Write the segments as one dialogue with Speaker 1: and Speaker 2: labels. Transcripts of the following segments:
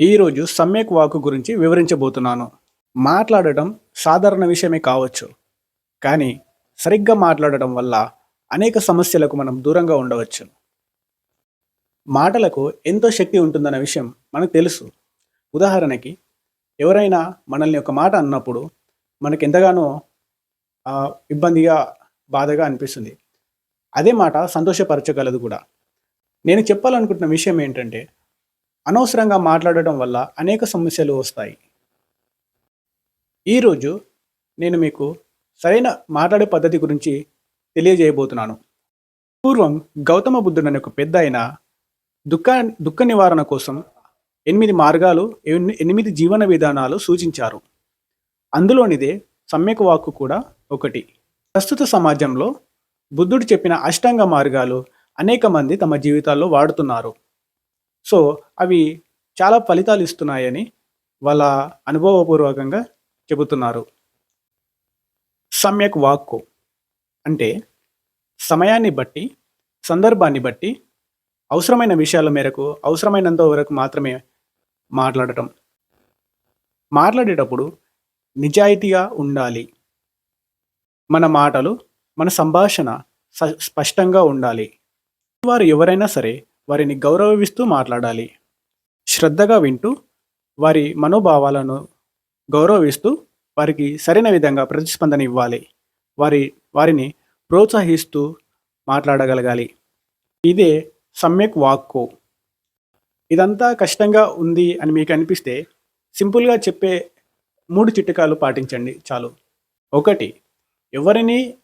Speaker 1: ఈరోజు సమ్యక్ వాక్ గురించి వివరించబోతున్నాను. మాట్లాడటం సాధారణ విషయమే కావచ్చు. కానీ సరిగ్గా మాట్లాడటం వల్ల అనేక సమస్యలకు మనం దూరంగా ఉండవచ్చు. మాటలకు ఎంతో శక్తి ఉంటుందన్న విషయం మనకు తెలుసు. ఉదాహరణకి ఎవరైనా మనల్ని ఒక మాట అన్నప్పుడు మనకు ఎంతగానో ఇబ్బందిగా బాధగా అనిపిస్తుంది. అదే మాట సంతోషపరచగలదు కూడా. నేను చెప్పాలనుకుంటున్న విషయం ఏంటంటే అనవసరంగా మాట్లాడటం వల్ల అనేక సమస్యలు వస్తాయి. ఈరోజు నేను మీకు సరైన మాట్లాడే పద్ధతి గురించి తెలియజేయబోతున్నాను. పూర్వం గౌతమ బుద్ధుడు అనే ఒక పెద్ద ఆయన దుఃఖ దుఃఖ నివారణ కోసం ఎనిమిది మార్గాలు ఎనిమిది జీవన విధానాలు సూచించారు. అందులోనిదే సమ్యక్ వాక్కు కూడా ఒకటి. ప్రస్తుత సమాజంలో బుద్ధుడు చెప్పిన అష్టాంగ మార్గాలు అనేక మంది తమ జీవితాల్లో వాడుతున్నారు. సో అవి చాలా ఫలితాలు ఇస్తున్నాయని వాళ్ళ అనుభవపూర్వకంగా చెబుతున్నారు. సమ్యక్ వాక్కు అంటే సమయాన్ని బట్టి సందర్భాన్ని బట్టి అవసరమైన విషయాల మేరకు అవసరమైనంత వరకు మాత్రమే మాట్లాడటం. మాట్లాడేటప్పుడు నిజాయితీగా ఉండాలి. మన మాటలు మన సంభాషణ స- స్పష్టంగా ఉండాలి. వారు ఎవరైనా సరే వారిని గౌరవిస్తూ మాట్లాడాలి. శ్రద్ధగా వింటూ వారి మనోభావాలను గౌరవిస్తూ వారికి సరైన విధంగా ప్రతిస్పందన ఇవ్వాలి. వారి వారిని ప్రోత్సహిస్తూ మాట్లాడగలగాలి. ఇదే సమ్యక్ వాక్కు. ఇదంతా కష్టంగా ఉంది అని మీకు అనిపిస్తే సింపుల్గా చెప్పే మూడు చిట్కాలు పాటించండి చాలు. ఒకటి ఎవరిని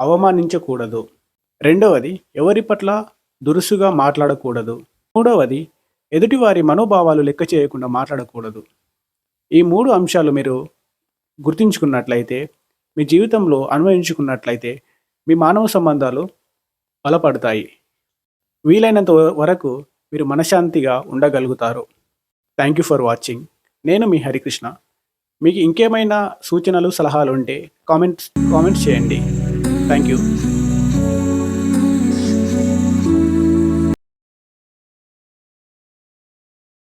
Speaker 1: అవమానించకూడదు. రెండవది ఎవరి పట్ల దురుసుగా మాట్లాడకూడదు. మూడవది ఎదుటివారి మనోభావాలు లెక్క చేయకుండా మాట్లాడకూడదు. ఈ మూడు అంశాలు మీరు గుర్తించుకున్నట్లయితే మీ జీవితంలో అన్వయించుకున్నట్లయితే మీ మానవ సంబంధాలు బలపడతాయి. వీలైనంత వరకు మీరు మనశాంతిగా ఉండగలుగుతారు. థ్యాంక్ యూ ఫర్ వాచింగ్ నేను మీ హరికృష్ణ. మీకు ఇంకేమైనా సూచనలు సలహాలు ఉంటే కామెంట్స్ కామెంట్స్ చేయండి. Thank you